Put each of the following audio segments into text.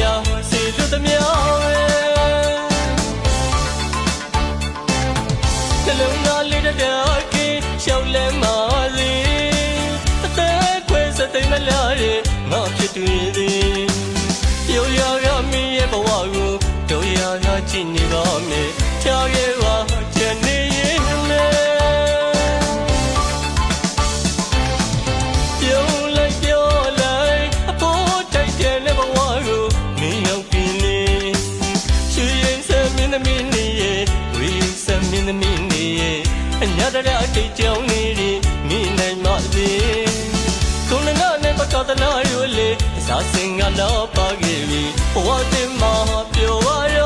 ရာစီလူသမျှပဲနှလုံးသားလေးတစ်ပြားကင်းရှောက်လဲမာစီအသက်ခွဲစသိမ့်မလားရဲ့ငါဖြစ်တွင်သည်ပြောရရမင်းရဲ့ဘဝကိုတို့ရရကြည့်နေပါမယ်ချာခဲ့ တရအတိတ်ကြောင်းနေဒီမင်းနိုင်မသေးကုန်းငါနဲ့ပကတနာရွလေစားစင်ကတော့ပါခဲ့ပြီဘဝတင်မှာပြောရ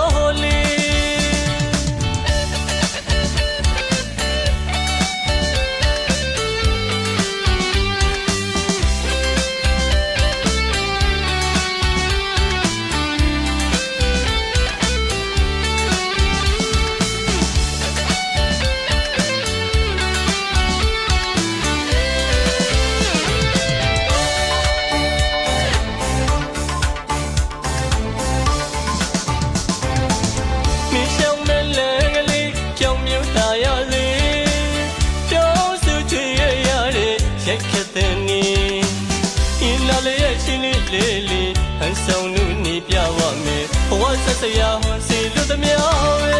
လေးလေးလေးဟန်ဆောင်လူနေပြပါမယ်ဘဝဆက်စရာစီလူသမျှပဲ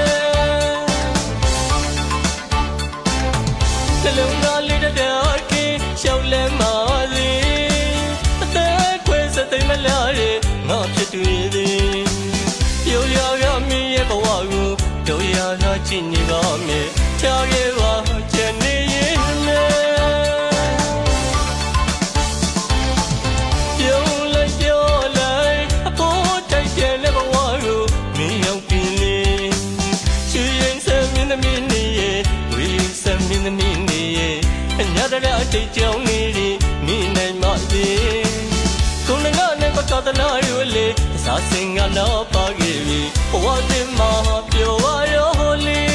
နှလုံးသားလေးတစ်ပြားကင်းရှောက်လဲမာစီအသက်ခွဲစသိမ့်မလားရဲ့ငါဖြစ်တွင်သည်ပြောရရမင်းရဲ့ဘဝကိုတို့ရရကြည့်နေပါမယ် သမီးနေရဲ့ဝေးစမင်းသမီးနေရဲ့အညာတရအတိတ်ကြောင်းနေဒီမင်းနိုင်မသေးကုန်းငါနဲ့ပကတနာရွလေစားစင်ကတော့ပါခဲ့ပြီဘဝတင်မှာပြောရရောလေ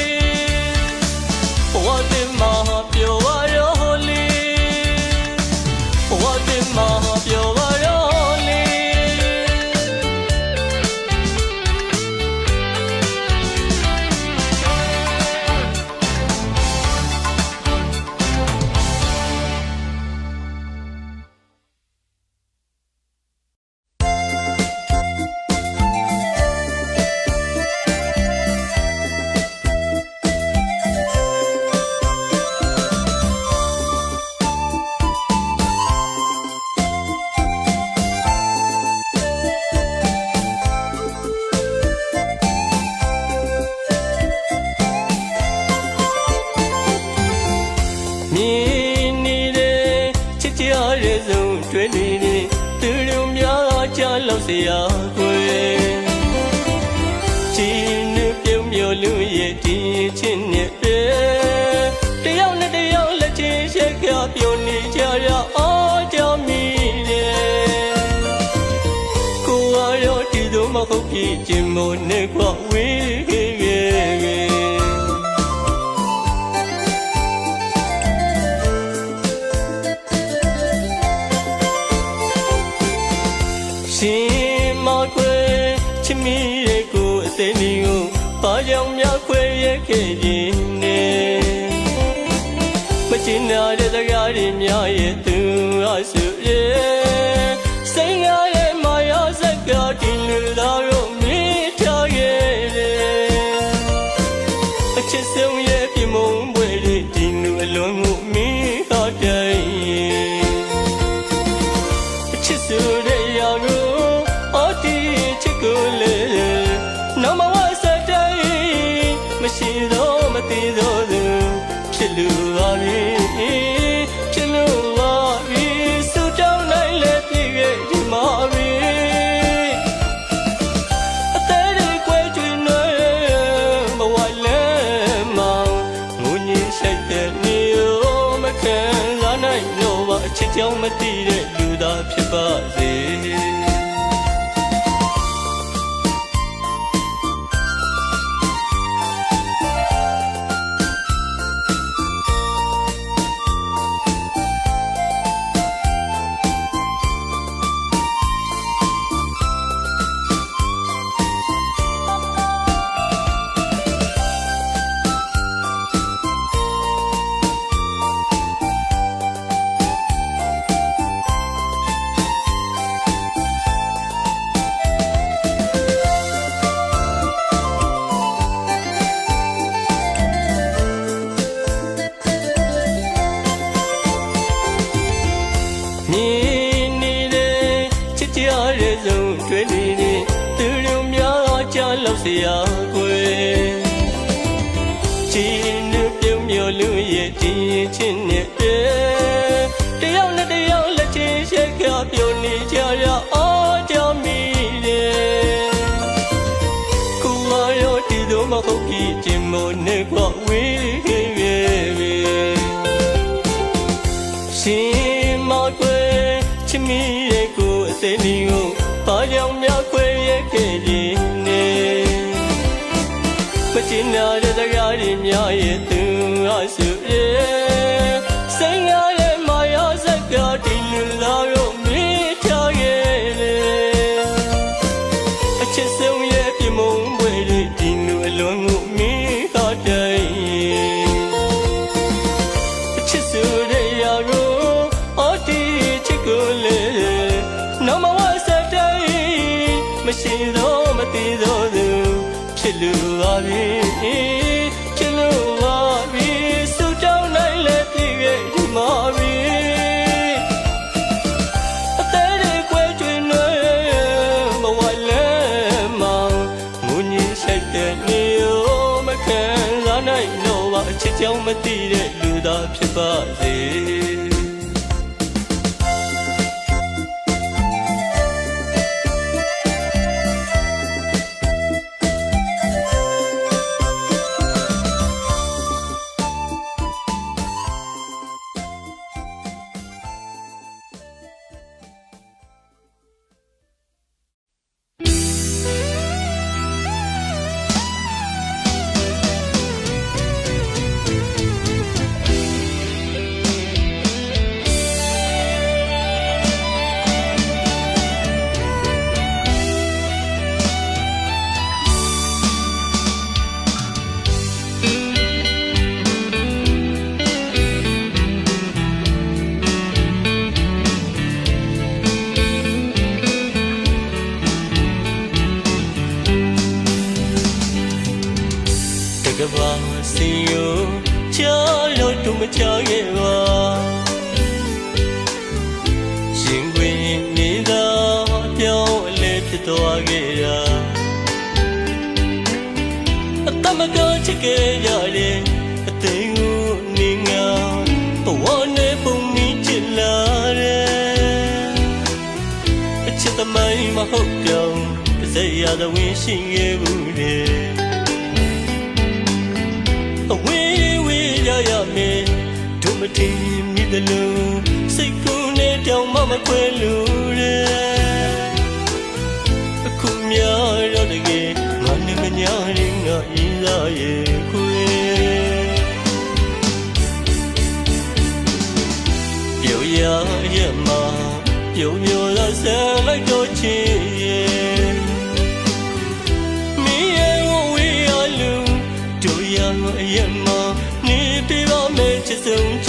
နဲ့ကွာဝေးခဲ့ခဲ့ရှင်မခွေချစ်မိရဲ့ကိုအသိနေကိုဘာကြောင့်များခွေရဲ့ခဲ့ခြင်းနဲ့မချင်နာတဲ့စကားတွေများရဲ့သူအဆူ အချစ်ဆုံးရဲ့ပြမုံ အ ချင်းနဲ့ပဲတယောက်နဲ့တယောက်လက်ချင်းရှက်ကပြုံးနေကြရအောင်ကြောင့်မိတယ်ကိုမရောဒီလိုမဟုတ်ကြီးခြင်းမနဲ့ကွာဝေးရဲ့ပဲရှင်မောက်ွယ်ချစ်မိရဲ့ကိုအစိမ့်လေးကိုဘာကြောင့်များခွဲရဲ့ခဲ့ခြင်းနဲ့မချင်နာတဲ့စကားတွေများရဲ့သူ အဆူရဲ့စိတ်ငါရဲ့မာယာစကားဒီလူလာတော့မေးချခဲ့တယ်အချစ်ဆုံးရဲ့ပြမုံပွဲတွေဒီလူအလွန်ကိုမေးခတိုင်းအချစ်ဆိုတဲ့ရာကိုအော်ဒီချစ်ကိုလေနော်မဝဆက်တိုင်းမရှိတော့မသိတော့သူဖြစ်လို့ပါပြီ မသိတဲ့လူသားဖြစ်ပါစေ အတမကချစ်ခဲ့ရတယ်အသိကိုနေငါဘဝနဲ့ပုံမိချစ်လာတယ်အချစ်သမိုင်းမဟုတ်ကြောင်စက်ရတဲ့ဝင်ရှိခဲ့ဘူးလေအဝေးဝေးရရမယ်ဒုမတင်မိတယ်လို့စိတ်ကူးနဲ့တောင်မှမခွဲလို့ ဆန်လိုက်တော့ချင်ရဲ့မင်းရဲ့ဝေးရလူတို့ရမအယမနေပြပါမယ်ချစ်ဆုံး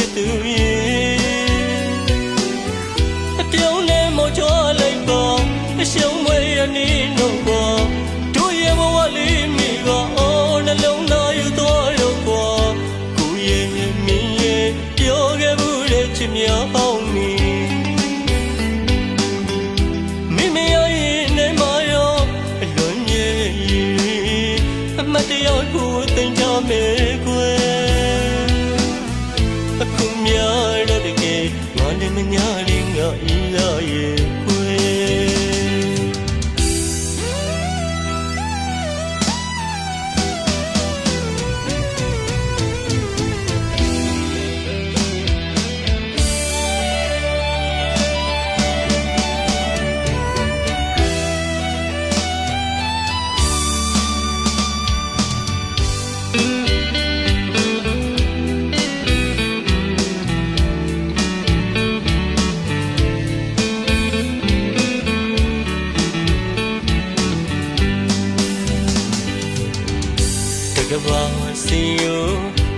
ကဘာစီယို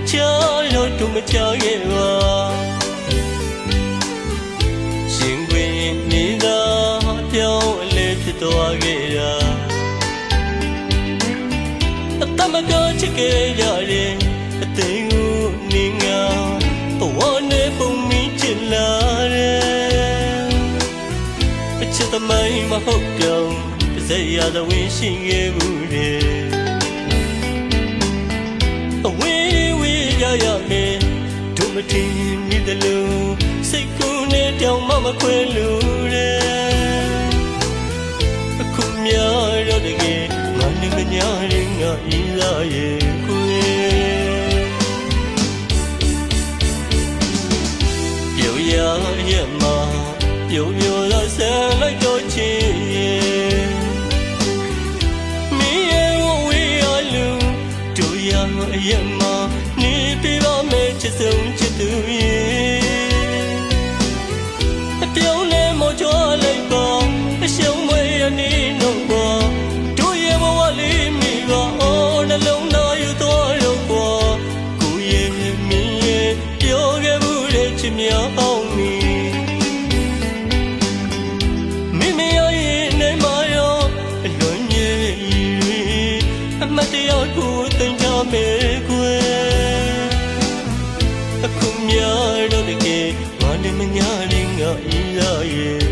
ချာလို့တူမချခဲ့ပါရှင်ခွင်နေသာပြောင်းအလဲဖြစ်သွားခဲ့တာအတမကချစ်ခဲ့ရတယ်အသိကိုနေငါဘဝနဲ့ပုံမိချစ်လာတယ်အချစ်သမိုင်းမဟုတ်ကြောင်တစ်စက်ရသဝင်ရှိခဲ့မှုတယ် အဝေးဝေးရရမယ်ဒုမတင်မိတယ်လို့စိတ်ကူးနဲ့တောင်မှမခွဲလို့တဲ့အခုများတော့တကယ်မနှမညာရင်ငါဤလာရဲ့ Yêu dünyayı